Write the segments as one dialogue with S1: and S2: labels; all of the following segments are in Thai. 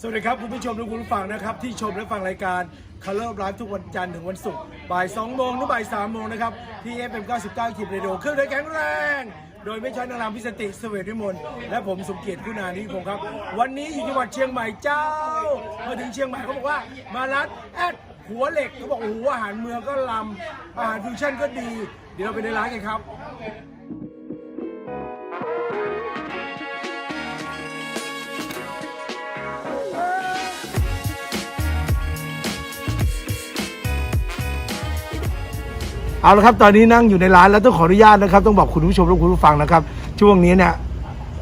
S1: สวัสดีครับคุณผู้ชมและคุณผู้ฟังนะครับ ที่ชมและฟังรายการ Color of Life ทุกวันจันทร์ถึงวันศุกร์บ่าย2โมงถึงบ่าย3โมงนะครับ ที่ FM 99ขีดเรดิโอเครื่องได้แข็งแรง โดยไม่ใช้นางรำพิสติเสเวทวิมลและผมสมเกียรติคุณานิพงศ์ครับ วันนี้อยู่จังหวัดเชียงใหม่เจ้า มาถึงเชียงใหม่เขาบอกว่ามาร้านแอดหัวเหล็กเขาบอกโอ้โหอาหารเมืองก็ลำอาหารฟิวชั่นก็ดี เดี๋ยวเราไปในร้านกันครับ เอาละครับตอนนี้นั่งอยู่ในร้านแล้วต้องขออนุญาตนะครับ ต้องบอกคุณผู้ชมและคุณผู้ฟังนะครับ ช่วงนี้เนี่ย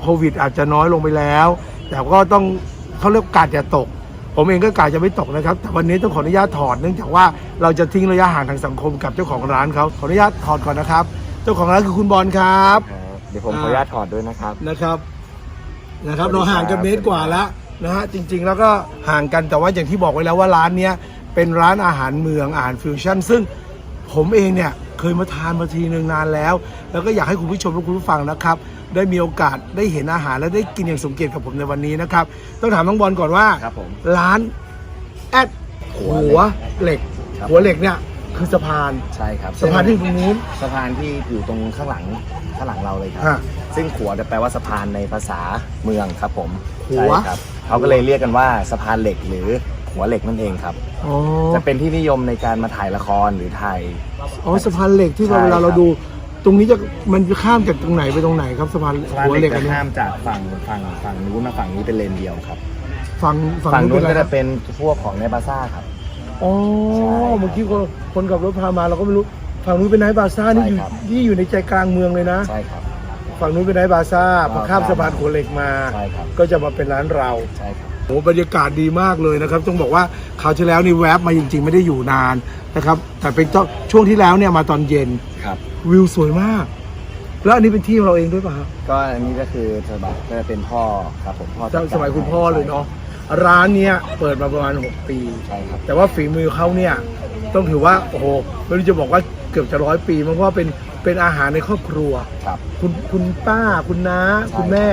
S1: โควิดอาจจะน้อยลงไปแล้ว แต่ก็ต้องเขาเรียกกาดอย่าตก ผมเองก็กาดจะไม่ตกนะครับ แต่วันนี้ต้องขออนุญาตถอดเนื่องจากว่าเราจะทิ้งระยะห่างทางสังคมกับเจ้าของร้านเขาขออนุญาตถอดก่อนนะครับ เจ้าของร้านคือคุณบอลครับ
S2: ครับเดี๋ยวผมขออนุญาตถอดด้วยนะครับ
S1: นะครับ นะครับ เราห่างกันเมตรกว่าแล้วนะฮะจริง ๆ แล้วก็ห่างกันแต่ว่าอย่างที่บอกไว้แล้วว่าร้านเนี้ยเป็นร้านอาหารเมืองอาหารฟิวชั่น ซึ่ง ผมเองเนี่ยเคยมาทานมาทีหนึ่งนานแล้ว แล้วก็อยากให้คุณผู้ชมและคุณผู้ฟังนะครับ ได้มีโอกาสได้เห็นอาหารและได้กินอย่างสมเกียรติกับผมในวันนี้นะครับ ต้องถามน้องบอลก่อนว่า
S2: ครับผม
S1: ร้านแอดหัวเหล็ก
S2: ครับ
S1: หัวเหล็กเนี่ยคือสะพาน
S2: ใช่ครับ
S1: สะพานที่อยู่ตรงนู้น
S2: สะพานที่อยู่ตรงข้างหลังข้างหลังเราเลยครับ
S1: ฮะ
S2: ซึ่งขัวจะแปลว่าสะพานในภาษาเมืองครับผม
S1: ขัว
S2: ใช่ครับเขาก็เลยเรียกกันว่าสะพานเหล็กหรือ หัวเหล็กนั่นเองครับ
S1: อ๋อ
S2: จะเป็นที่นิยมในการมาถ่ายละครหรือถ่าย
S1: อ๋อสะพานเหล็กที่
S2: ใช่
S1: เวลาเรา
S2: ครับ
S1: ดู ตรงนี้จะมันจะข้ามจากตรงไหนไปตรงไหนครับสะพาน
S2: สะพาน
S1: หัว
S2: เห
S1: เห
S2: ล็
S1: ล็
S2: ก
S1: กอั
S2: จะ
S1: นนี้
S2: ข้ามจากฝั่งฝั่งฝั่งนู้นมาฝั่งนี้เป็นเลนเดียวครับ
S1: ฝั่งฝั่ง
S2: ฝั่ง
S1: นู้
S2: นู้
S1: น
S2: น
S1: เป็น
S2: ก็
S1: อะไร
S2: จะเป็นพวกของในบาซ่าครับ
S1: อ๋อ
S2: ใช่ครับ
S1: เมื่อกี้คนคนขับรถพามาเราก็ไม่รู้ฝั่งนู้นเป็นไนท์บาซ่านี่อยู่
S2: ใช่ครับ
S1: ที่อยู่ในใจกลางเมืองเลยนะ
S2: ใช่ครับ
S1: ฝั่งนู้นเป็นไนท์บาซ่าพอข้ามสะพานหัวเหล็กมา
S2: ใช่ครับ
S1: ก็จะมาเป็นร้านเรา
S2: ใช่ครับ
S1: โอ้บรรยากาศดีมากเลยนะครับต้องบอกว่าคราวที่แล้วนี่แวบมาจริง ๆ ไม่ได้อยู่นานนะครับ แต่เป็นช่วงที่แล้วเนี่ยมาตอนเย็น
S2: ครับ
S1: วิวสวยมาก แล้วอันนี้เป็นที่ของเราเองด้วยป่ะครับ
S2: ก็อันนี้ก็คือสบับก็จะเป็นพ่อครับผมพ่อ
S1: สมัยคุณพ่อเลยเนาะร้านเนี้ยเปิดมาประมาณ 6 ปี
S2: ใช่ครับ
S1: แต่ว่าฝีมือเขาเนี่ยต้องถือว่าโอ้โหไม่รู้จะบอกว่าเกือบจะร้อยปีมันเพราะว่าเป็นเป็นอาหารในครอบครัว
S2: ครับ
S1: คุณคุณป้าคุณน้า
S2: ใช่
S1: คุณแม่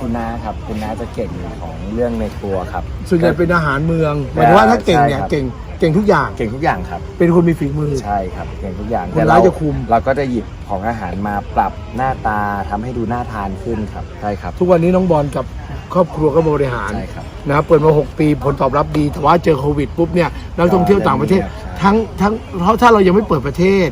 S2: คุณน้าครับคุณน้าจะเก่งของเรื่องในครัวครับ
S1: ส่วนใหญ่เป็นอาหารเมืองหมายถึงว่าถ้าเก่งเนี่ย
S2: ใช่ครับ
S1: เก่งเก่งทุกอย่าง
S2: เก่งทุกอย่างครับ
S1: เป็นคนมีฝีมือ
S2: ใช่ครับเก่งทุกอย่าง
S1: คนร้ายจะคุม
S2: เราก็จะหยิบของอาหารมาปรับหน้าตาทำให้ดูน่าทานขึ้นครับใช่ครับ
S1: ทุกวันนี้น้องบอลกับครอบครัวก็บริหาร
S2: ใช่ครับ
S1: นะเปิดมา 6 ปีผลตอบรับดี แต่ว่าเจอโควิดปุ๊บเนี่ยนักท่องเที่ยวต่างประเทศ
S2: ใช่
S1: ทั้งทั้งเพราะถ้าเรายังไม่เปิดประเทศ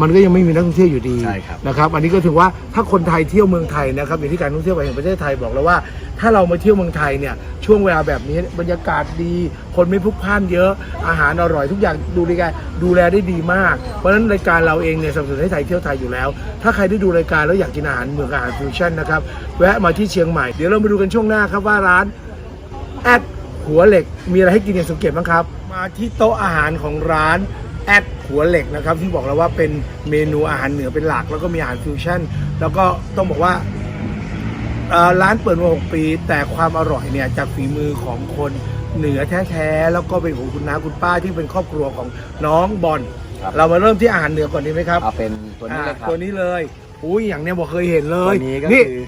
S1: มันก็ยังไม่มีนักท่องเที่ยวอยู่ดี
S2: ใช่ครับ
S1: นะครับ อันนี้ก็ถือว่าถ้าคนไทยเที่ยวเมืองไทยนะครับอย่างที่การท่องเที่ยวแห่งประเทศไทยบอกแล้วว่า ถ้าเรามาเที่ยวเมืองไทยเนี่ยช่วงเวลาแบบนี้บรรยากาศดี คนไม่พลุกพล่านเยอะ อาหารอร่อยทุกอย่างดูดีกันดูแลได้ดีมาก เพราะฉะนั้นรายการเราเองเนี่ยสนับสนุนให้ไทยเที่ยวไทยอยู่แล้ว ถ้าใครได้ดูรายการแล้วอยากกินอาหารเมืองอาหารฟิวชั่นนะครับแวะมาที่เชียงใหม่เดี๋ยวเรามาดูกันช่วงหน้าครับว่าร้านแอดหัวเหล็กมีอะไรให้กินอย่างสมเกียรติบ้างครับ มาที่โต๊ะอาหารของร้าน แอดหัวเหล็กนะครับที่บอกแล้วว่าเป็นเมนูอาหารเหนือเป็นหลัก แล้วก็มีอาหารฟิวชั่น แล้วก็ต้องบอกว่าเอ่อร้านเปิดมา 6 ปี แต่ความอร่อยเนี่ยจากฝีมือของคนเหนือแท้ๆแล้วก็เป็นของคุณน้าคุณป้าที่เป็นครอบครัวของน้องบอล
S2: ครับ
S1: เรามาเริ่มที่อาหารเหนือก่อนดีไหมครับ
S2: เอาเป็นตัวนี้เลยค
S1: อ่า
S2: รับ
S1: ตัวนี้เลยอุ้ยอย่างเนี้ยบอกเคยเห็นเลย
S2: ตัวนี้ก็คือ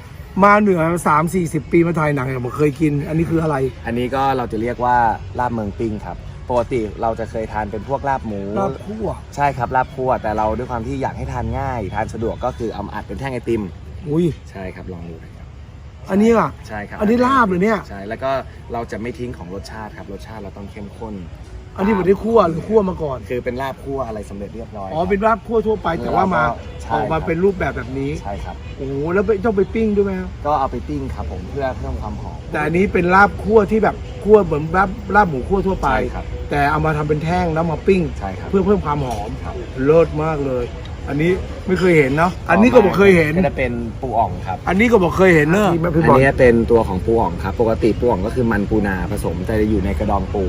S1: มาเหนือสามสี่สิบปีมาถ่ายหนังเนี่ยบอกเคยกิน อันนี้คืออะไร
S2: อันนี้ก็เราจะเรียกว่าลาบเมืองปิ้งครับ ปกติเราจะเคยทานเป็นพวกลาบหมู
S1: ลาบคั่ว
S2: ใช่ครับลาบคั่วแต่เราด้วยความที่อยากให้ทานง่าย ทานสะดวกก็คือเอามาอัดเป็นแท่งไอติม
S1: อุ้ย
S2: ใช่ครับลองดูนะครับ
S1: อันนี้อะ
S2: ใช่ครับ
S1: อันนี้ลาบเหรอเนี่ย
S2: ใช่แล้วก็เราจะไม่ทิ้งของรสชาติครับรสชาติเราต้องเข้มข้น
S1: อันนี้เหมือนได้คั่วหรือคั่วมาก่อน
S2: คือเป็นลาบคั่วอะไรสำเร็จเรียบร้อย
S1: อ๋อ เป็นลาบคั่วทั่วไปแต่ว่ามา
S2: ใช่
S1: ออกมา
S2: ครับ
S1: เป็นรูปแบบแบบนี้
S2: ใช่ครับ
S1: โอ้โหแล้วไปต้องไปปิ้งด้วยไหมครับ
S2: ก็เอาไปปิ้งครับผมเพื่อเพิ่มความหอม
S1: แต่อันนี้เป็นลาบคั่วที่แบบคั่วเหมือนลาบลาบหมูคั่วทั่วไป
S2: ใช่ครับ
S1: แต่เอามาทำเป็นแท่งแล้วมาปิ้ง
S2: ใช่ครับ
S1: เพื่อเพิ่มความหอม
S2: ครับ
S1: เลิศมากเลย อันนี้ไม่เคยเห็นเนาะ อันนี้ก็บอกเคยเห็น
S2: ก็จะเป็นปูอ่องครับ
S1: อันนี้ก็บอกเคยเห็นเนอะที่แม่พี่
S2: อั
S1: บ
S2: น
S1: อล
S2: นี้เป็นตัวของปูอ่องครับ ปกติปูอ่องก็คือมันปูนาผสมแต่จะอยู่ในกระดองปู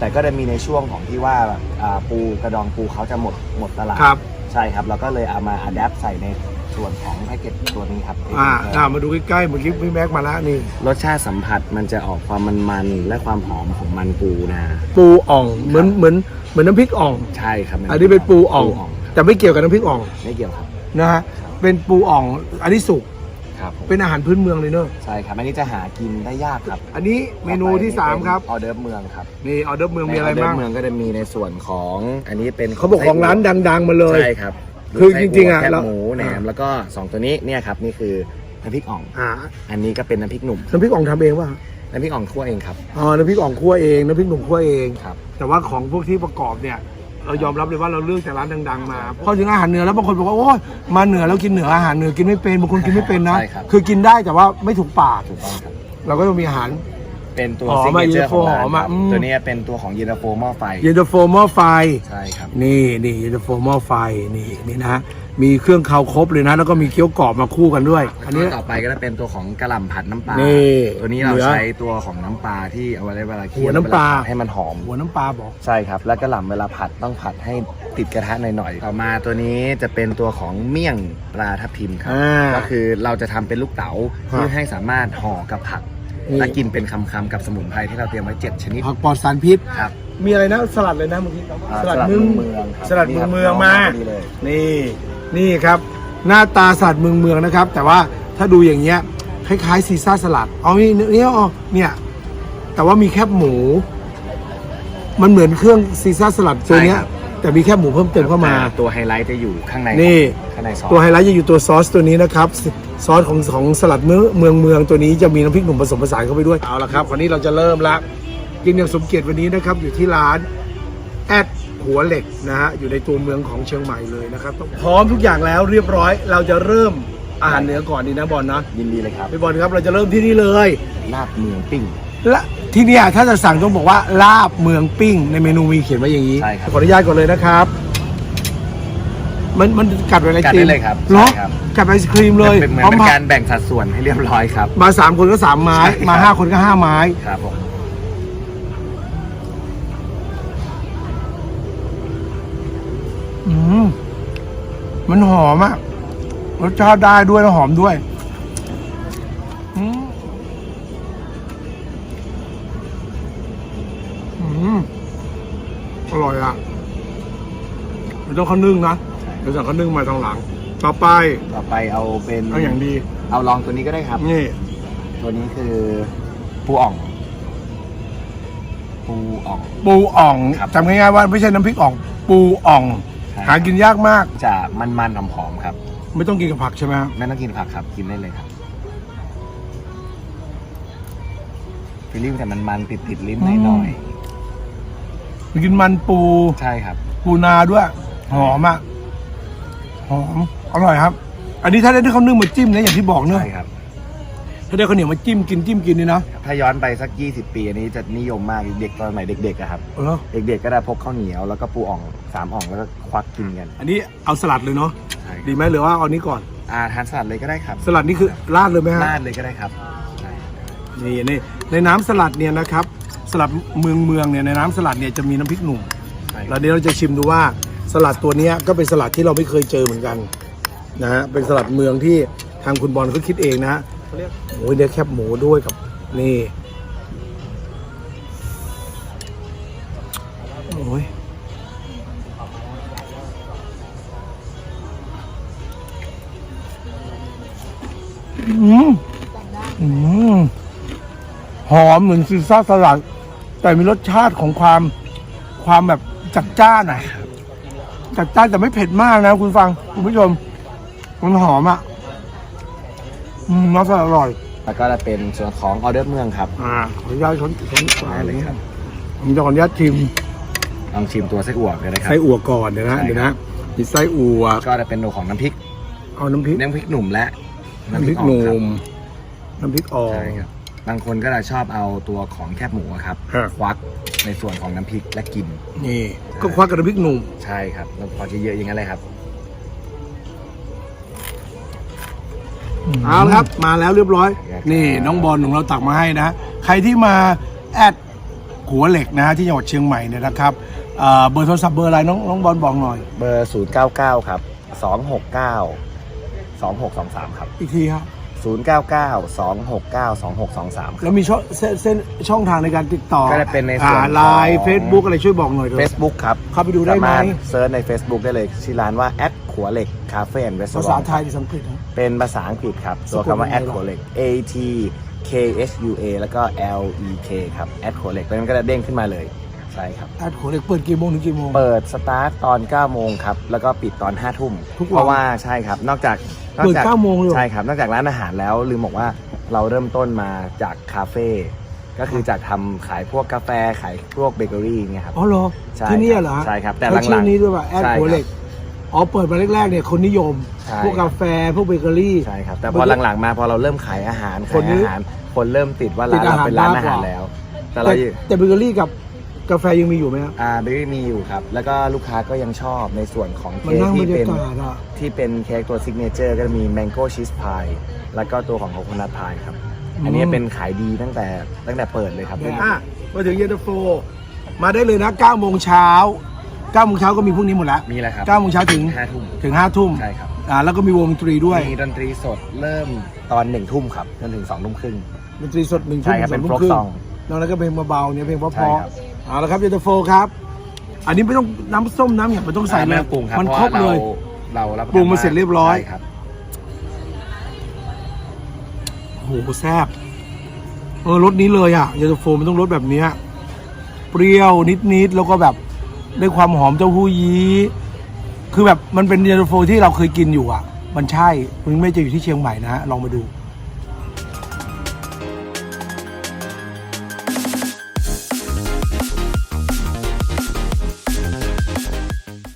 S2: แต่ก็จะมีในช่วงของที่ว่าอ่าปูกระดองปูเขาจะหมดหมดตลาด
S1: ครับ
S2: ใช่ครับเราก็เลยเอามาอัดแอปใส่ในส่วนของแพ็กเกจตัวนี้ครับ
S1: อ่าอ่ามาดูใกล้ๆเมื่อกี้พี่แม็กมาแล้วนี่
S2: รสชาติสัมผัสมันจะออกความมันๆและความหอมของมันปูนา
S1: ปูอ่องเหมือนเหมือนเหมือนน้ำพริกอ่อง
S2: ใช่ครับ
S1: อันนี้เป็นปูอ่อง
S2: ครับ
S1: แต่ไม่เกี่ยวกับน้ำพริกอ่อง
S2: ไม่เกี่ยวครับ
S1: นะฮะเป็นปูอ่องอันนี้สุก
S2: ครับผม
S1: เป็นอาหารพื้นเมืองเลยเนอะ
S2: ใช่ครับอันนี้จะหากินได้ยากครับ
S1: อันนี้เมนูที่สามครับ
S2: ออเดิร์ฟเมืองครับ
S1: นี่ออเดอร์เมืองมีอะไร
S2: ใน
S1: บ้าง
S2: เเมืองก็จะมีในส่วนของอันนี้เป็น
S1: เขาบอกของร้านดัง ๆ มาเลย
S2: ใช่ครับ
S1: คือจริงๆอะ
S2: แคบ
S1: เรา
S2: หมูแหนมแล้วก็สองตัวนี้เนี่ยครับนี่คือน้ำพริกอ่อง
S1: อ่า
S2: อันนี้ก็เป็นน้ำพริกหนุ่ม
S1: น้ำพริกอ่องทำเองป่ะ
S2: น้ำพริกอ่องคั่วเองครับ
S1: อ๋อน้ำพริกอ่องคั่วเองน้ำพริกหนุ่มคั่วเอง
S2: ครับ
S1: แต่ว่าของพวกที่ประกอบเนี่ย เรายอมรับเลยว่าเราเลือกจากร้านดัง ๆ มาพอถึงอาหารเหนือแล้วบางคนบอกว่าโอ้ยมาเหนือแล้วกินเหนืออาหารเหนือกินไม่เป็นบางคนกินไม่เป็นนะ
S2: ใช่ครับ
S1: คือกินได้แต่ว่าไม่ถูกปาก
S2: ถูกต้องครับ
S1: เราก็ต้องมีอาหาร
S2: เป็นตัว
S1: หอม
S2: ซิก
S1: อะ
S2: เนเจอร์ของร้าน
S1: หอม
S2: ค
S1: อะ
S2: รับ
S1: อืม
S2: ตัวนี้เป็นตัวของเย็นตาโฟหม้อไฟ
S1: เย็นตาโฟหม้อไฟ
S2: ใช่ครับ
S1: นี่นี่เย็นตาโฟหม้อไฟนี่นี่นะ มีเครื่องเคาวครบเลยนะ แล้วก็มีเกี๊ยวกรอบมาคู่กันด้วย อันนี้
S2: ต่อไปก็จะเป็นตัวของกระหล่ำผัดน้ำปลา
S1: นี่
S2: ตัวนี้เรา
S1: เหลือ
S2: ใช้ตัวของน้ำปลาที่เอาไว้เวลาเคี่
S1: หั
S2: ยว
S1: วน้ำปลา
S2: เวผัดให้มันหอม
S1: หัวน้ำปลาบอก
S2: ใช่ครับ แล้วกระหล่ำเวลาผัดต้องผัดให้ติดกระทะหน่อยๆ ต่อมาตัวนี้จะเป็นตัวของเมี่ยงปลาทับทิมครับ
S1: อ่า
S2: ก็คือเราจะทำเป็นลูกเต๋า
S1: ครับ
S2: เพื่อให้สามารถห่อกับผัก
S1: นี่
S2: และกินเป็นคำๆกับสมุนไพรที่เราเตรียมไว้ 7 ชนิด
S1: ผักปลอดสารพิษ
S2: ครับ
S1: มีอะไรนะสลัดเลยนะเมื่อกี้
S2: อ่า
S1: สลัดเมือง
S2: ครับ
S1: สลัดเมืองเมืองมา
S2: นี่เลย
S1: นี่นี่ครับ หน้าตาสลัดเมืองเมืองนะครับ แต่ว่าถ้าดูอย่างเงี้ยคล้ายๆซีซ่าสลัดเอานี่นี่อ๋อเนี่ยแต่ว่ามีแคบหมู มันเหมือนเครื่องซีซ่าสลัดตัวเนี้ยแต่มีแคบหมูเพิ่มเติมเข้ามา
S2: แต่ตัวไฮไลท์จะอยู่ข้างใน
S1: นี่
S2: ข้างในซอส
S1: ตัวไฮไลท์จะอยู่ตัวซอสตัวนี้นะครับซซอสของของสลัดเมืองเมืองเมืองตัวนี้จะมีน้ำพริกหนุ่มผสมผสานเข้าไปด้วยเอาละครับคราวนี้เราจะเริ่มละกินอย่างสมเกียรติวันนี้นะครับอยู่ที่ร้านแอด หัวเหล็กนะฮะอยู่ในตัวเมืองของเชียงใหม่เลยนะครับพร้อมทุกอย่างแล้วเรียบร้อย เราจะเริ่มอาหารเหนือก่อนดีนะบอลนะ
S2: ยินดีเลยครับ
S1: พี่บอลครับเราจะเริ่มที่นี่เลย
S2: ลาบเมืองปิ้ง
S1: และที่เนี่ยถ้าจะสั่งต้องบอกว่าลาบเมืองปิ้ง ในเมนูมีเขียนไว้อย่างนี้
S2: ใช่ครับ
S1: ขออนุญาตก่อนเลยนะครับ มันมันกัดเป็นไอ
S2: กัด
S1: ติม
S2: ได้เลยครับ
S1: เหรอ
S2: ใช่ครับ
S1: กัดเป็นไอศครีมเลย
S2: เป็นเหมือน
S1: พร้อม
S2: เป็น
S1: ผั
S2: การแบ่งสัดส่วนให้เรียบร้อยครับ
S1: มาสามคนก็สามไม้
S2: ใช่ครับ
S1: มาห้าคนก็ห้าไม้
S2: ครับผม
S1: มันหอมอะรสชาติได้ด้วยแล้วหอมด้วยอืมอืมอร่อยอะไม่ต้องข้าวนึ่งนะ
S2: ใช่
S1: เดี๋ยวสั่งข้าวนึ่งมาทางหลัง ต่อไป
S2: ต่อไปเอาเป็น
S1: เอาอย่างดี
S2: เอาลองตัวนี้ก็ได้ครับ
S1: นี่
S2: ตัวนี้คือปูอ่อง ปูอ่อง
S1: ปูอ่อง
S2: ครับ
S1: จำง่ายๆว่าไม่ใช่น้ำพริกอ่อง ปูอ่อง
S2: ใช่
S1: หากินยากมาก
S2: จะมันๆหอมๆครับ
S1: ไม่ต้องกินกับผักใช่ไหมฮะ
S2: ไม่ต้องกินผักครับ กินได้เลยครับฟิลลิ่งแต่มันมันติดติดๆลิ้นหน่อย
S1: กินมันปู
S2: ๆใช่ครับ
S1: ปูนาด้วย หอมอะ หอม อร่อยครับ อันนี้ถ้าได้ข้าวนึ่งมาจิ้มนะอย่างที่บอกเนอะ
S2: ใช่ครับ
S1: ถ้าได้ข้าวเหนียวมาจิ้มกินจิ้มกินนี่นะ
S2: ถ้าย้อนไปสัก 20 ปีอันนี้จะนิยมมากเด็กตอนสมัยเด็กๆอะครับ
S1: เหรอ
S2: เด็กๆก็ได้พกข้าวเหนียวแล้วก็ปูอ่องสามอ่องแล้วก็ควักกินกัน
S1: อันนี้เอาสลัดเลยเนาะ
S2: ใช่ครับ
S1: ดีไหมหรือว่าเอานี้ก่อน
S2: อ่าทานสลัดเลยก็ได้ครับ
S1: สลัดนี่คือราดเลยไหมฮะ
S2: ราดเลยก็ได้ครับใช่
S1: นี่ในในน้ำสลัดเนี่ยนะครับสลัดเมืองเมืองเนี่ยในน้ำสลัดเนี่ยจะมีน้ำพริกหนุ่ม
S2: ใช่
S1: แล้วเดี๋ยวเราจะชิมดูว่าสลัดตัวเนี้ยก็เป็นสลัดที่เราไม่เคยเจอเหมือนกันนะฮะเป็นสลัดเมืองที่ทางคุณบอลเขาคิดเองนะฮะ เขาเรียกโอ้ยเนื้อแคบหมูด้วยกับนี่โอ้ยอืมอืมหอมเหมือนซีซ่าสลัด แต่มีรสชาติของความความแบบจัดจ้านหน่อยจัดจ้านแต่ไม่เผ็ดมากนะคุณฟัง คุณผู้ชม มันหอมอะ อืมน้ำสลัดอร่อย
S2: แล้วก็จะเป็นส่วนของออเดอร์เมืองครับ
S1: อ่าขออนุญาตช้อนช้อน
S2: ได้เลยครับ
S1: ผมจะขออนุญาตชิม
S2: ลองชิมตัวไส้อั่วกันเลยครับ
S1: ไส้อั่วก่อนเดี๋ยวนะ
S2: ใช่ครับ
S1: เดี๋ยวนะมีไส้อั่ว
S2: ก็จะเป็นตัวของน้ำพริก
S1: เอาน้ำพริก
S2: น้ำพริกหนุ่มและ
S1: น้ำพริก
S2: อ่
S1: ห
S2: อง
S1: นุ่
S2: ครับ
S1: มน้ำพริกอ่อ
S2: ใช่
S1: ง
S2: ครับบางคนก็จะชอบเอาตัวของแคบหมูอะครับ
S1: ฮะ
S2: ควักในส่วนของน้ำพริกและกิน
S1: นี่ ก็ควักกับน้ำพริกหนุ่ม
S2: ใช่ครับแล้วพอจะเยอะอย่างนั้นเลยครับ
S1: เอาละครับมาแล้วเรียบร้อย
S2: ครับ
S1: นี่น้องบอลของเราตักมาให้นะ ใครที่มาแอดหัวเหล็กนะฮะที่จังหวัดเชียงใหม่เนี่ยนะครับเอ่อเบอร์โทรศัพท์เบอร์อะไรน้องน้องบอลบอกหน่อย
S2: เบอร์ 099 ครับ 269 2623 ครับ
S1: อีกทีครับ
S2: 0992692623
S1: แล้วมีช่องเส้นเส้นช่องทางในการติดต่อ
S2: ก็จะเป็นในส่วน
S1: ไลน์
S2: ของ
S1: เฟซบุ๊กอะไรช่วยบอกหน่อยเถอะ
S2: Facebook ครับ
S1: เข้าไปดูได้ไหม
S2: สารถเซิร์ชใน Facebook ได้เลยชื่อร้านว่าแอดขัวเหล็กคาเฟ่แอนด์รีสอ
S1: ภา
S2: ร์
S1: ษา
S2: ท
S1: ไทยหรือภาษาอังกฤษนะ
S2: เป็นภาษาอังกฤษครับ ตัวคำว่า
S1: สะกดยังไง
S2: แอดขัวเหล็ก A T K H U A แล้วก็ L E K ครับแอดขัวเหล็กแล้วมันก็จะเด้งขึ้นมาเลยใช่ครับ
S1: แอดโขเล็กเปิดกี่โมงถึงกี่โมง
S2: เปิดสตาร์ตตอน 9 โมงครับ แล้วก็ปิดตอน 5 ทุ่ม
S1: ทุกวัน
S2: เพราะว่าใช่ครับ นอกจากนอก
S1: เปิด
S2: จาก
S1: 9โมงเลยเหรอ
S2: ใช่ครับนอกจากร้านอาหารแล้วลืมบอกว่าเราเริ่มต้นมาจากคาเฟ่ก็คือจากทำขายพวกกาแฟขายพวกเบเกอรี่เงี้ยครับ
S1: อ๋อเหรอ
S2: ใช่
S1: ที่นี่
S2: ครับ
S1: เหรอ
S2: ใช่ครับแต่
S1: เขา
S2: หลังๆ
S1: ชื่อนี้ด้วยป่ะแอด
S2: ใช่
S1: โขเล็ก
S2: ครับ
S1: อ๋อเปิดมาแรกๆเนี่ยคนนิยม
S2: ใช่
S1: พวกกาแฟพวกเบเกอรี่
S2: ใช่ครับแต่พอหลังๆมาพอเราเริ่มขายอาหาร
S1: ค
S2: ขานย
S1: นี้
S2: อาหารคนเริ่มติดว่า
S1: ติ
S2: ร้า
S1: ด
S2: น
S1: อาหาร
S2: เราเป็นร้าน
S1: มาก
S2: อาก
S1: ว่า
S2: หารแล้ว แต่
S1: แต่
S2: เราอยู่
S1: แต่เบเกอรี่กับ กาแฟยังมีอยู่ไหมครับ
S2: อ่าเบเกอรี่มีอยู่ครับ แล้วก็ลูกค้าก็ยังชอบในส่วนของ
S1: มัน
S2: เค้ก
S1: นั่งบร
S2: ที่
S1: รยา
S2: เป็น
S1: กาศอะ
S2: ที่เป็นเค้กตัวซิกเนเจอร์ก็จะมีแมงโก้ชีสพายแล้วก็ตัวของโคโคนัทพายครับ อันนี้เป็นขายดีตั้งแต่ตั้งแต่เปิดเลยครับ
S1: อะมาถึงเย็นตาโฟ มาได้เลยนะ9โมงเช้า9โมงเช้าก็มีพวกนี้หมดแล้ว
S2: มีแล้วครับ
S1: 9โมงเช้าถึง
S2: ห้าทุ่ม
S1: ถึง5ทุ่ม
S2: ใช่ครับ
S1: อ่าแล้วก็มีวงดนตรีด้วย
S2: มีดนตรีสดเริ่มตอนหนึ่งทุ่มครับจนถึงสองทุ่มครึ่ง
S1: ดนตรีสดหนึ่งทุ่ม
S2: ใช่ครับ
S1: ส
S2: เป็
S1: อง
S2: น
S1: ทุ่ม
S2: folk
S1: ครึ่ง
S2: song
S1: นอกนั้นก็เพลงเบาๆเนี่ยเพลงเพ
S2: ใช่
S1: ราะ
S2: ครับ
S1: ๆ เอาละครับเย็นตาโฟครับ อันนี้ไม่ต้องน้ำส้มน้ำอย่างไม่ต้องใส่
S2: อ่า
S1: เล
S2: ไม่
S1: ย
S2: ต้องปรุงครับ
S1: มัน
S2: เพราะ
S1: ครบ
S2: ว่า
S1: เลย
S2: เราเรารับปะ
S1: ปรุงมา
S2: ทน
S1: เสร็จเรียบร้อย
S2: ใช่ครับ
S1: โอ้โหแซ่บเออรสนี้เลยอะเย็นตาโฟมันต้องรสแบบเนี้ยเปรี้ยวนิดๆแล้วก็แบบได้ความหอมเต้าหู้ยี้คือแบบมันเป็นเย็นตาโฟที่เราเคยกินอยู่อะ มันใช่มันไม่จะอยู่ที่เชียงใหม่นะฮะลองมาดู